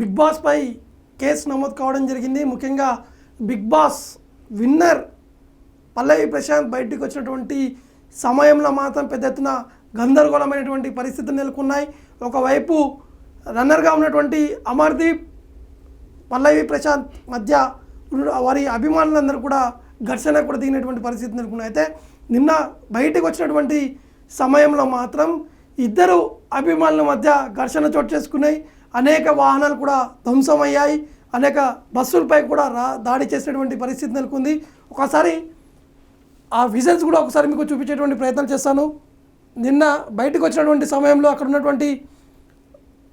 Big బాస్పై case నమోదు కావడం జరిగింది. ముఖ్యంగా Big Boss winner Pallavi Prashanth బయటికి వచ్చినటువంటి సమయంలో మాత్రం పెద్ద ఎత్తున గందరగోళమైనటువంటి పరిస్థితులు నెలకొన్నాయి. ఒకవైపు రన్నర్గా ఉన్నటువంటి అమర్దీప్ పల్లవి ప్రశాంత్ మధ్య వారి అభిమానులందరూ కూడా ఘర్షణ కూడా దిగినటువంటి పరిస్థితి నెలకొన్నాయి. అయితే నిన్న బయటకు వచ్చినటువంటి సమయంలో మాత్రం ఇద్దరు అభిమానుల మధ్య ఘర్షణ చోటు చేసుకున్నాయి. అనేక వాహనాలు కూడా ధ్వంసమయ్యాయి. అనేక బస్సులపై కూడా రా దాడి చేసేటువంటి పరిస్థితి నెలకొంది. ఒకసారి ఆ విజన్స్ కూడా ఒకసారి మీకు చూపించేటువంటి ప్రయత్నం చేస్తాను. నిన్న బయటకు వచ్చినటువంటి సమయంలో అక్కడ ఉన్నటువంటి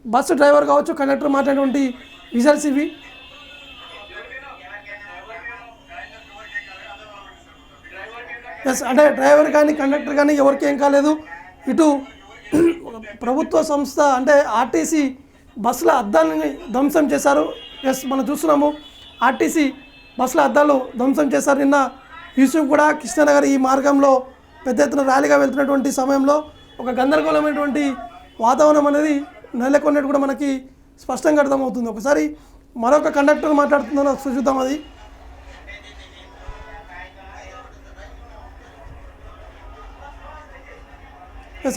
బస్సు డ్రైవర్ కావచ్చు కండక్టర్ మాట్లాడేటువంటి విజల్స్ ఇవి. ఎస్ అంటే డ్రైవర్ కానీ కండక్టర్ కానీ ఎవరికి ఏం కాలేదు. ఇటు ప్రభుత్వ సంస్థ అంటే ఆర్టీసీ బస్సుల అద్దాలని ధ్వంసం చేశారు. ఎస్ మనం చూస్తున్నాము. ఆర్టీసీ బస్సుల అద్దాలు ధ్వంసం చేశారు. నిన్న యూసుఫ్ కూడా కృష్ణనగర్ ఈ మార్గంలో పెద్ద ఎత్తున ర్యాలీగా వెళ్తున్నటువంటి సమయంలో ఒక గందరగోళమైనటువంటి వాతావరణం అనేది నెలకొన్నట్టు కూడా మనకి స్పష్టంగా అర్థమవుతుంది. ఒకసారి మరొక కండక్టర్ మాట్లాడుతుందని ఒకసారి చూద్దాం అది.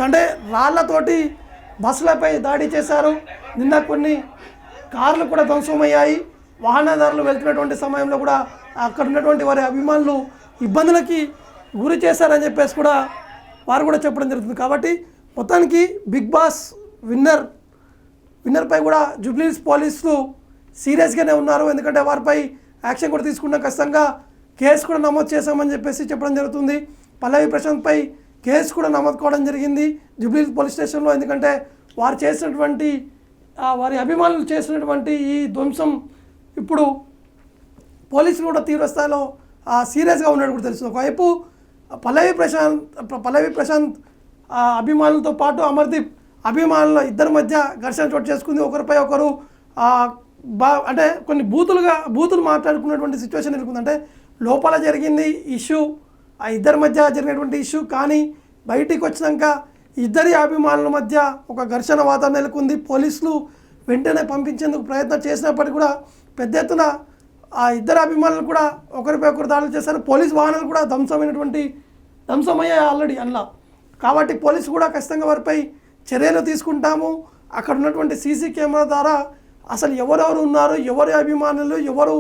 అంటే రాళ్ళతోటి బస్సులపై దాడి చేశారు. నిన్న కొన్ని కార్లు కూడా ధ్వంసమయ్యాయి. వాహనదారులు వెళ్తున్నటువంటి సమయంలో కూడా అక్కడ ఉన్నటువంటి వారి అభిమానులు ఇబ్బందులకి గురి చేశారని చెప్పేసి కూడా వారు కూడా చెప్పడం జరుగుతుంది. కాబట్టి మొత్తానికి బిగ్ బాస్ విన్నర్ విన్నర్పై కూడా జూబ్లీస్ పోలీసులు సీరియస్గానే ఉన్నారు. ఎందుకంటే వారిపై యాక్షన్ కూడా తీసుకున్న. ఖచ్చితంగా కేసు కూడా నమోదు చేశామని చెప్పేసి చెప్పడం జరుగుతుంది. పల్లవి ప్రశాంత్పై కేసు కూడా నమోదుకోవడం జరిగింది జూబ్లీ పోలీస్ స్టేషన్లో. ఎందుకంటే వారు చేసినటువంటి వారి అభిమానులు చేసినటువంటి ఈ ధ్వంసం ఇప్పుడు పోలీసులు కూడా తీవ్ర స్థాయిలో సీరియస్గా ఉన్నట్టు కూడా తెలుస్తుంది. ఒకవైపు పల్లవి ప్రశాంత్ పల్లవి ప్రశాంత్ అభిమానులతో పాటు అమర్దీప్ అభిమానుల ఇద్దరి మధ్య ఘర్షణ చోటు చేసుకుంది. ఒకరిపై ఒకరు బా అంటే కొన్ని బూతులుగా బూతులు మాట్లాడుకున్నటువంటి సిచ్యువేషన్ ఎదుర్కొంది అంటే లోపల జరిగింది ఇష్యూ ఆ ఇద్దరి మధ్య జరిగినటువంటి ఇష్యూ కానీ బయటికి వచ్చినాక ఇద్దరి అభిమానుల మధ్య ఒక ఘర్షణ వాతావరణం నెలకొంది. పోలీసులు వెంటనే పంపించేందుకు ప్రయత్నం చేసినప్పటికీ కూడా పెద్ద ఎత్తున ఆ ఇద్దరు అభిమానులు కూడా ఒకరిపై ఒకరు దాడులు చేశారు. పోలీస్ వాహనాలు కూడా ధ్వంసమైనటువంటి ధ్వంసమయ్యాయి ఆల్రెడీ అందులో. కాబట్టి పోలీసు కూడా ఖచ్చితంగా వారిపై చర్యలు తీసుకుంటాము. అక్కడ ఉన్నటువంటి సీసీ కెమెరా ద్వారా అసలు ఎవరెవరు ఉన్నారు ఎవరి అభిమానులు ఎవరు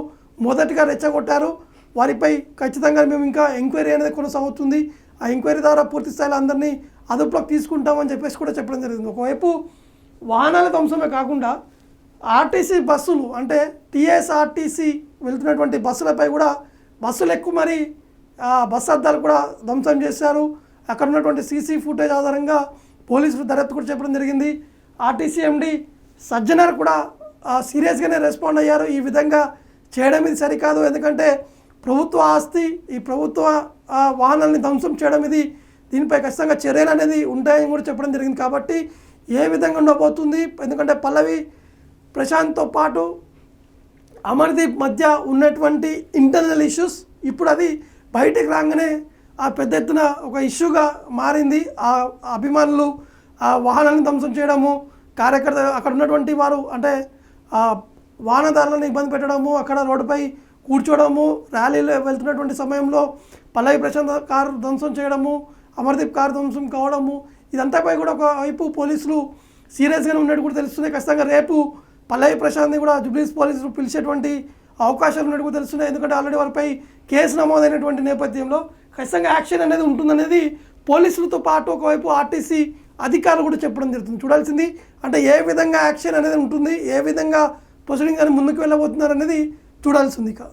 మొదటిగా రెచ్చగొట్టారు? వారిపై ఖచ్చితంగా మేము ఇంకా ఎంక్వైరీ అనేది కొనసాగుతుంది. ఆ ఎంక్వైరీ ద్వారా పూర్తి స్థాయిలో అందరినీ అదుపులోకి తీసుకుంటామని చెప్పేసి కూడా చెప్పడం జరిగింది. ఒకవైపు వాహనాల ధ్వంసమే కాకుండా ఆర్టీసీ బస్సులు అంటే టీఎస్ఆర్టీసీ వెళ్తున్నటువంటి బస్సులపై కూడా బస్సులు ఎక్కువ మరి బస్సు అద్దాలు కూడా ధ్వంసం చేశారు. అక్కడ ఉన్నటువంటి సీసీ ఫుటేజ్ ఆధారంగా పోలీసులు దర్యాప్తు కూడా చెప్పడం జరిగింది. ఆర్టీసీ ఎండి సజ్జనర్ కూడా సీరియస్గానే రెస్పాండ్ అయ్యారు. ఈ విధంగా చేయడం ఇది సరికాదు. ఎందుకంటే ప్రభుత్వ ఆస్తి ఈ ప్రభుత్వ వాహనాల్ని ధ్వంసం చేయడం ఇది దీనిపై ఖచ్చితంగా చర్యలు అనేది ఉంటాయని కూడా చెప్పడం జరిగింది కాబట్టి ఏ విధంగా ఉండబోతుంది? ఎందుకంటే పల్లవి ప్రశాంత్తో పాటు అమర్దీప్ మధ్య ఉన్నటువంటి ఇంటర్నల్ ఇష్యూస్ ఇప్పుడు అది బయటికి రాగానే ఆ పెద్ద ఎత్తున ఒక ఇష్యూగా మారింది. ఆ అభిమానులు ఆ వాహనాలను ధ్వంసం చేయడము కార్యకర్త అక్కడ ఉన్నటువంటి వారు అంటే ఆ వాహనదారులను ఇబ్బంది పెట్టడము అక్కడ రోడ్డుపై కూర్చోవడము ర్యాలీలో వెళ్తున్నటువంటి సమయంలో పల్లవి ప్రశాంత్ కారు ధ్వంసం చేయడము అమర్దీప్ కారు ధ్వంసం కావడము ఇదంతాపై కూడా ఒక వైపు పోలీసులు సీరియస్గానే ఉన్నట్టు కూడా తెలుస్తుంది ఖచ్చితంగా రేపు పల్లవి ప్రశాంత్ని కూడా జుబ్లీస్ పోలీసులు పిలిచేటువంటి అవకాశాలు ఉన్నట్టు కూడా తెలుస్తున్నాయి. ఎందుకంటే ఆల్రెడీ వారిపై కేసు నమోదైనటువంటి నేపథ్యంలో ఖచ్చితంగా యాక్షన్ అనేది ఉంటుందనేది పోలీసులతో పాటు ఒకవైపు ఆర్టీసీ అధికారులు కూడా చెప్పడం జరుగుతుంది. చూడాల్సింది అంటే ఏ విధంగా యాక్షన్ అనేది ఉంటుంది ఏ విధంగా ప్రొసీడింగ్ అని ముందుకు వెళ్ళబోతున్నారు అనేది చూడాల్సింది ఇక.